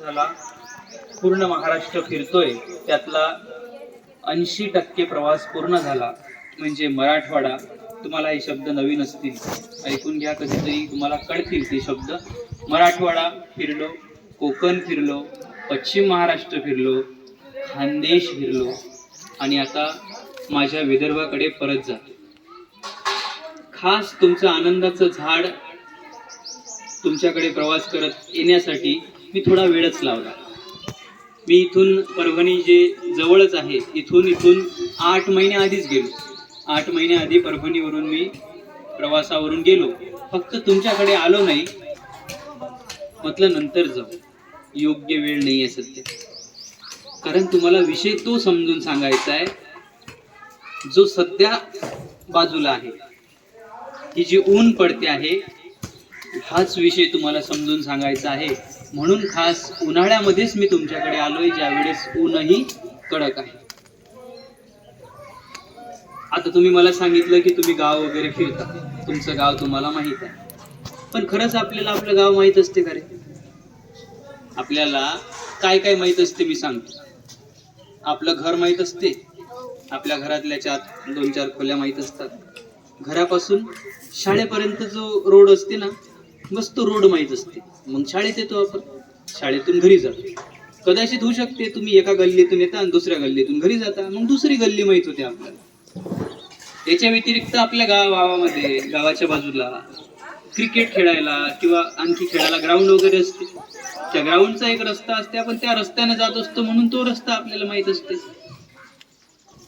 झाला. पूर्ण महाराष्ट्र फिरतोय. त्यातला ऐंशी टक्के प्रवास पूर्ण झाला. म्हणजे मराठवाडा. तुम्हाला हे शब्द नवीन असतील. ऐकून घ्या कधीतरी. तुम्हाला कळतील ते शब्द. मराठवाडा फिरलो कोकण फिरलो पश्चिम महाराष्ट्र फिरलो खानदेश फिरलो आणि आता माझ्या विदर्भाकडे परत जातो खास तुमचं आनंदाचं झाड तुमच्याकडे प्रवास करत येण्यासाठी मी थोडा वेळच लावला. मी इथून परभणी जे जवळच आहे इथून इथून आठ महिने आधीच गेलो. आठ महिने आधी परभणीवरून मी प्रवासावरून गेलो. फक्त तुमच्याकडे आलो नाही. म्हटलं नंतर जाऊ. योग्य वेळ नाही आहे सध्या. कारण तुम्हाला विषय तो समजून सांगायचा आहे जो सध्या बाजूला आहे. ही जी ऊन पडते आहे हाच विषय तुम्हाला समजून सांगायचा आहे. म्हणून खास उन्हाळ्यामध्येच मी तुमच्याकडे आलोय ज्या वेळेस ऊनही कडक आहे. आता तुम्ही मला सांगितलं की तुम्ही गाव वगैरे फिरता तुमचं गाव तुम्हाला माहीत आहे. पण खरंच आपल्याला आपलं गाव माहीत असते का रे? आपल्याला काय काय माहीत असते मी सांगतो. आपलं घर माहीत असते. आपल्या घरातल्या चार दोन चार खोल्या माहीत असतात. घरापासून शाळेपर्यंत जो रोड असते ना मस्त रोड माहीत असते. मग शाळेत येतो आपण. शाळेतून घरी जातो. कदाचित होऊ शकते तुम्ही एका गल्लीतून येता आणि दुसऱ्या गल्लीतून घरी जाता. मग दुसरी गल्ली माहीत होते आपल्याला. याच्या व्यतिरिक्त आपल्या गाव गावामध्ये गावाच्या बाजूला क्रिकेट खेळायला किंवा आणखी खेळायला ग्राउंड वगैरे असते. त्या ग्राउंडचा एक रस्ता असते. आपण त्या रस्त्याने जात असतो म्हणून तो रस्ता आपल्याला माहीत असते.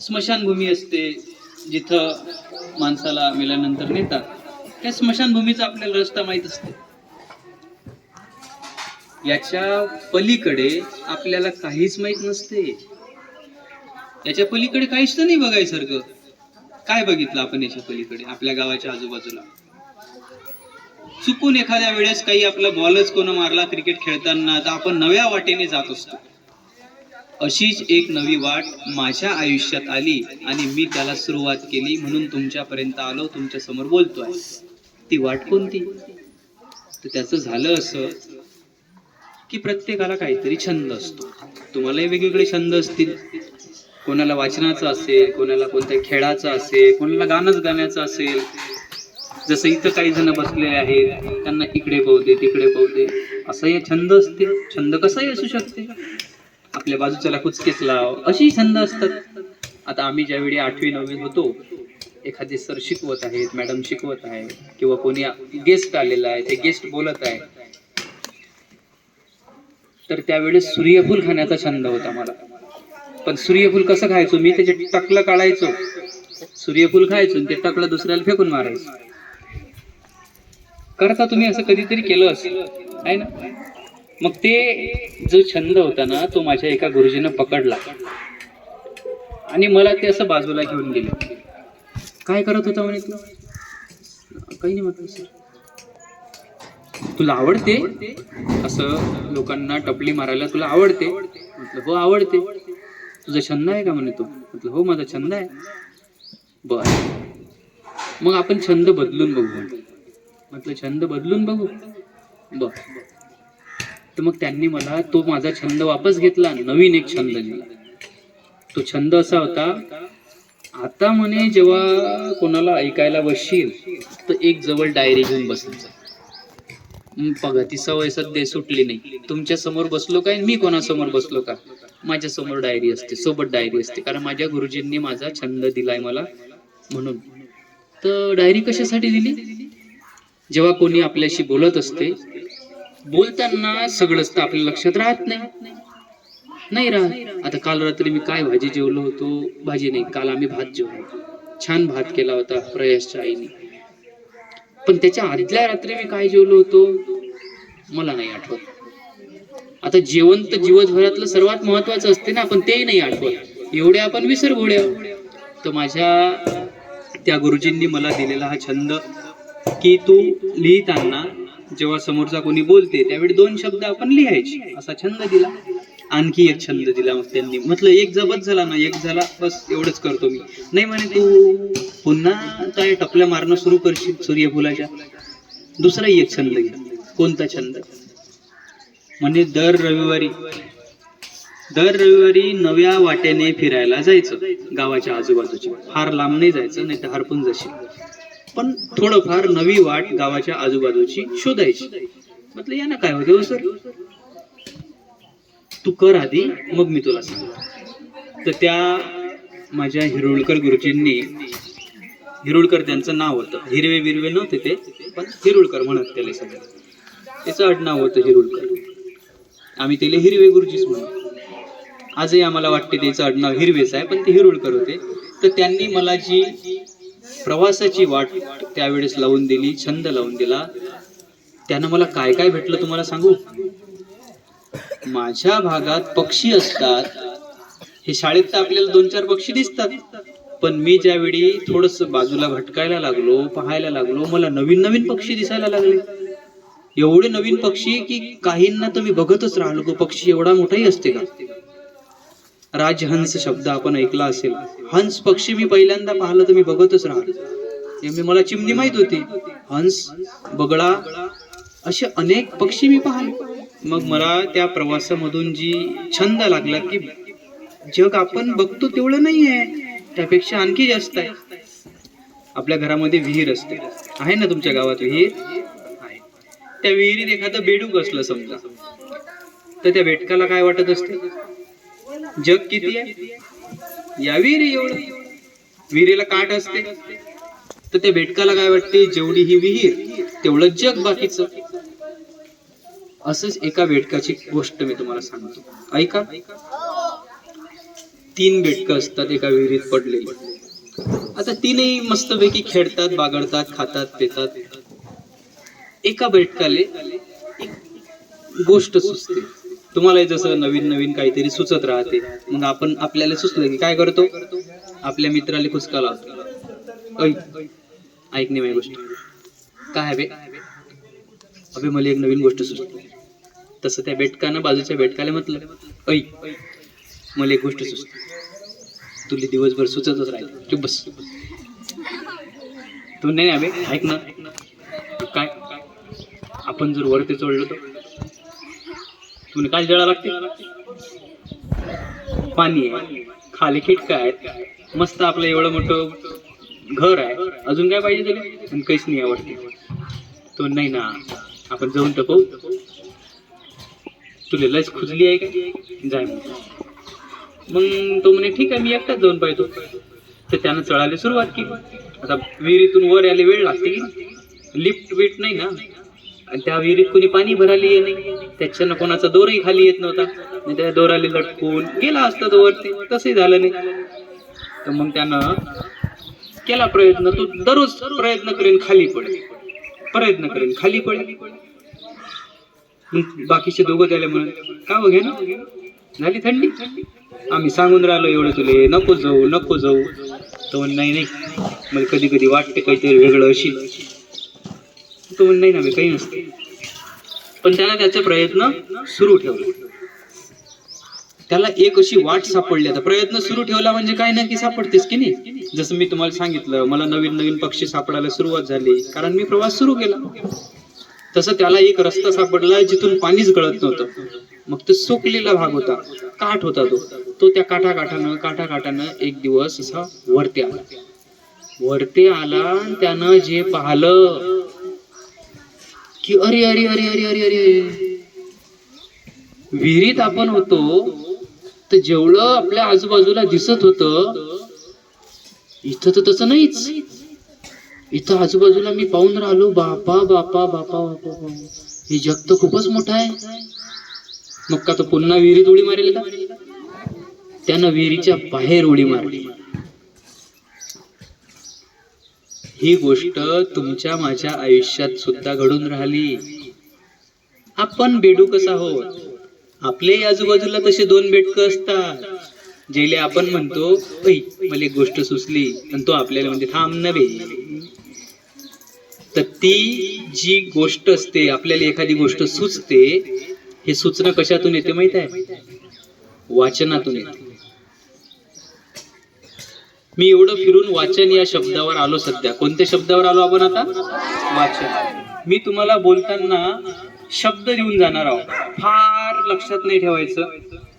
स्मशानभूमी असते. जिथं माणसाला मेल्यानंतर नेतात. त्या स्मशानभूमीचा आपल्याला रस्ता माहीत असते. याच्या पलीकडे आपल्याला काहीच माहीत नसते. याच्या पलीकडे काहीच तर नाही बघायसारखं. काय बघितलं आपण याच्या पलीकडे आपल्या गावाच्या आजूबाजूला? चुकून एखाद्या वेळेस काही आपला बॉलच कोण मारला क्रिकेट खेळताना तर आपण नव्या वाटेने जात असतो. अशीच एक नवी वाट माझ्या आयुष्यात आली आणि मी त्याला सुरुवात केली म्हणून तुमच्यापर्यंत आलो तुमच्यासमोर बोलतोय. ती वाट कोणती? तर त्याचं झालं असं की प्रत्येकाला काहीतरी छंद असतो. तुम्हालाही वेगवेगळे छंद असतील. कोणाला वाचनाचा असेल कोणाला कोणत्या खेळाचा असेल कोणाला गाणंच गाण्याचं असेल. जसं इथं काही जण बसलेले आहेत त्यांना इकडे पाहू दे तिकडे पाहू दे. असंही छंद असते छंद कसाही असू शकते. आपल्या बाजूच्याला कुचकेच लाव. अशी छंद असतात. आता आम्ही ज्यावेळी आठवी नववीत होतो एखादे सर शिकवत आहेत मॅडम शिकवत आहे किंवा कोणी गेस्ट आलेला आहे ते गेस्ट बोलत आहे. तर त्यावेळेस सूर्यफूल खाण्याचा छंद होता मला. पण सूर्यफूल कसं खायचो? मी त्याचे टकलं काढायचो. सूर्यफूल खायचो आणि ते टकलं दुसऱ्याला फेकून मारायचो. करता तुम्ही असं कधीतरी केलं असेल आहे ना? मग ते जो छंद होता ना तो माझ्या एका गुरुजीनं पकडला. आणि मला ते असं बाजूला घेऊन गेले. काय करत होता म्हणे तू? काही नाही म्हटलं सर. तुला आवडते? असं लोकांना टपली मारायला तुला आवडते? म्हटलं हो आवडते. तुझा छंद आहे का म्हणे तो? म्हटलं हो माझा छंद आहे. बर. मग आपण छंद बदलून बघू म्हटलं छंद बदलून बघू? बर. तर मग त्यांनी मला तो माझा छंद वापस घेतला नवीन एक छंद दिला तो छंद असा होता आता म्हणे जेव्हा कोणाला ऐकायला बसशील तर एक जवळ डायरी घेऊन बसायचं जा बघा ती सवय सध्या सुटली नाही. तुमच्यासमोर बसलो काय? मी कोणासमोर बसलो का? माझ्यासमोर डायरी असते सोबत डायरी असते. कारण माझ्या गुरुजींनी माझा छंद दिलाय मला म्हणून. तर डायरी कशासाठी दिली? जेव्हा कोणी आपल्याशी बोलत असते बोलताना सगळंच तर आपल्या लक्षात राहत नाही. नाही राहत. आता काल रात्री मी काय भाजी जेवलो होतो? भाजी नाही काल आम्ही भात जेवलो छान भात केला होता प्रयासच्या आईने. पण त्याच्या आदल्या रात्री मी काय जेवलो होतो? मला नाही आठवत. आता जेवण तर दिवसभरातलं सर्वात महत्वाचं असते ना पण तेही नाही आठवत. एवढे आपण विसर घोड्या. तर माझ्या त्या गुरुजींनी मला दिलेला हा छंद की तू लिहिताना जेव्हा समोरचा कोणी बोलते त्यावेळी दोन शब्द आपण लिहायचे. असा छंद दिला. आणखी एक छंद दिला मग त्यांनी. म्हटलं एक जबत झाला ना एक झाला बस एवढंच करतो मी. नाही म्हणे तू. पुन्हा काय टपल्या मारणं सुरू करशील सूर्यफुलाच्या. दुसराही एक छंद घ्या कोणता छंद? म्हणजे दर रविवारी. दर रविवारी नव्या वाट्याने फिरायला जायचं. गावाच्या आजूबाजूच्या फार लांब नाही जायचं नाही तर हरपून जाशील. पण थोडंफार नवी वाट गावाच्या आजूबाजूची शोधायची. म्हटलं या ना काय होतं हो, सर? तू कर आधी मग मी तुला सांगतो. तर त्या माझ्या हिरुळकर गुरुजींनी हिरुळकर त्यांचं नाव होतं. हिरवे बिरवे नव्हते ते पण हिरुळकर म्हणत त्याला सगळं. त्याचं आडनाव होतं हिरुळकर. आम्ही त्याला हिरवे गुरुजीच म्हणू. आजही आम्हाला वाटते त्याचं आडनाव हिरवेच आहे पण ते हिरुळकर होते. तर त्यांनी मला जी प्रवासाची वाट त्यावेळेस लावून दिली छंद लावून दिला त्यानं मला काय काय भेटलं तुम्हाला सांगू? माझ्या भागात पक्षी असतात. हे शाळेत तर आपल्याला दोन चार पक्षी दिसतात. पण मी ज्यावेळी थोडस बाजूला भटकायला लागलो पाहायला लागलो मला नवीन नवीन पक्षी दिसायला लागले. एवढे नवीन पक्षी की काहींना तर मी बघतच राहिलो तो पक्षी एवढा मोठाही असते का? राजहंस शब्द आपण ऐकला असेल. हंस पक्षी मी पहिल्यांदा पाहिलं तर मी बघतच राहिलो. मला चिमणी माहीत होती. हंस बगळा असे अनेक पक्षी मी पाहिले. मग मला त्या प्रवासामधून जी छंद लागला की जग आपण बघतो तेवढं नाही आहे त्यापेक्षा आणखी जास्त आहे. आपल्या घरामध्ये विहीर असते. आहे ना तुमच्या गावात विहीर? आहे. त्या विहिरीत एखादं बेडूक असलं समजा. तर त्या बेटकाला काय वाटत असते? जग किती आहे? या विहिरी एवढं. विहिरीला काठ असते. तर त्या बेटकाला काय वाटते? जेवढी ही विहीर तेवढं जग बाकीचं. असंच एका बेटकाची गोष्ट मी तुम्हाला सांगतो. ऐका. तीन बेटकं असतात एका विहिरीत पडलेली. आता तीनही मस्तपैकी खेळतात बागडतात खातात पितात. एका बेटकाले एक गोष्ट सुचते. तुम्हाला जसं नवीन नवीन काहीतरी सुचत राहते. मग आपण आपल्याला सुचलं की काय करतो? आपल्या मित्राला कुचका लावतो. ऐ ऐक नाही माझी गोष्ट. काय बे? अभे मला एक नवीन गोष्ट सुचते. तसं त्या बेटकानं बाजूच्या बेटकाला म्हटलं ऐ मला एक गोष्ट सुचते. तुला दिवसभर सुचतच राहील. चुप बस. तू नाही अभे ऐक ना. काय? आपण जर वरती चढलो तर? तुला काय जळा लागते? पाणी आहे. खाली खिटका आहेत. मस्त आपलं एवढं मोठं घर आहे. अजून काय पाहिजे तुला? आणि काहीच नाही आवडते. तो नाही ना आपण जाऊन तर तुला लस खुजली आहे का? जाय. मग मग तो म्हणे ठीक आहे मी एकटाच जाऊन पाहतो. तर त्यानं चढायला सुरुवात केली. आता विहिरीतून वर यायला वेळ लागते की लिफ्ट बिफ्ट नाही ना? आणि त्या विहिरीत कोणी पाणी भरायला ये नाही. त्याच्यानं कोणाचा दोरही खाली येत नव्हता. आणि त्या दोराला लटकून गेला असता तो वरती. तसंही झालं नाही. तर मग त्यानं केला प्रयत्न. तो दररोज प्रयत्न करेन खाली पडेल. प्रयत्न करेन खाली पडेल. बाकीचे दोघं त्याला म्हणून. का हो बघे ना झाली थंडी? आम्ही सांगून राहिलो एवढं तुले नको जाऊ नको जाऊ. तो म्हण नाही नाही मला कधी कधी वाटते काहीतरी वेगळं अशी तो म्हण नाही ना मी काही नसते. पण त्यानं त्याचा प्रयत्न सुरू ठेवला. त्याला एक अशी वाट सापडली. आता प्रयत्न सुरू ठेवला म्हणजे काय ना सापडतेस की नाही? जसं मी तुम्हाला सांगितलं मला नवीन नवीन पक्षी सापडायला सुरुवात झाली. कारण मी प्रवास सुरू केला. तसं त्याला एक रस्ता सापडला जिथून पाणीच गळत नव्हतं. मग तो सुकलेला भाग होता. काठ होता तो. तो त्या काठा काठानं काठा काठानं एक दिवस असा वरती आला. वरती आला आणि त्यानं जे पाहिलं की अरे अरे अरे अरे अरे अरे. विहिरीत आपण होतो तर जेवढं आपल्या आजूबाजूला दिसत होतं इथं तर तसं नाहीच. इथं आजूबाजूला मी पाहून राहिलो बापा बापा बापा बापा हे जग तर खूपच मोठं आहे. मग का तो पुन्हा विहिरीत उडी मारेल का? त्यानं विहिरीच्या बाहेर उडी मारली. ही गोष्ट तुमच्या माझ्या आयुष्यात सुद्धा घडून राहिली. आपण बेडूकच आहोत? आपले आजूबाजूला तसे दोन बेडक असतात. जेले आपण म्हणतो मला एक गोष्ट सुचली. आणि तो आपल्याला म्हणते थांब नव्हे तर ती जी गोष्ट असते आपल्याला एखादी गोष्ट सुचते हे सुचणं कशातून येते माहीत आहे? वाचनातून येते. मी एवढं फिरून वाचन या शब्दावर आलो सध्या. कोणत्या शब्दावर आलो आपण आता? वाचन. मी तुम्हाला बोलताना शब्द देऊन जाणार आहोत. फार लक्षात नाही ठेवायचं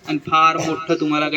आणि फार मोठं तुम्हाला काही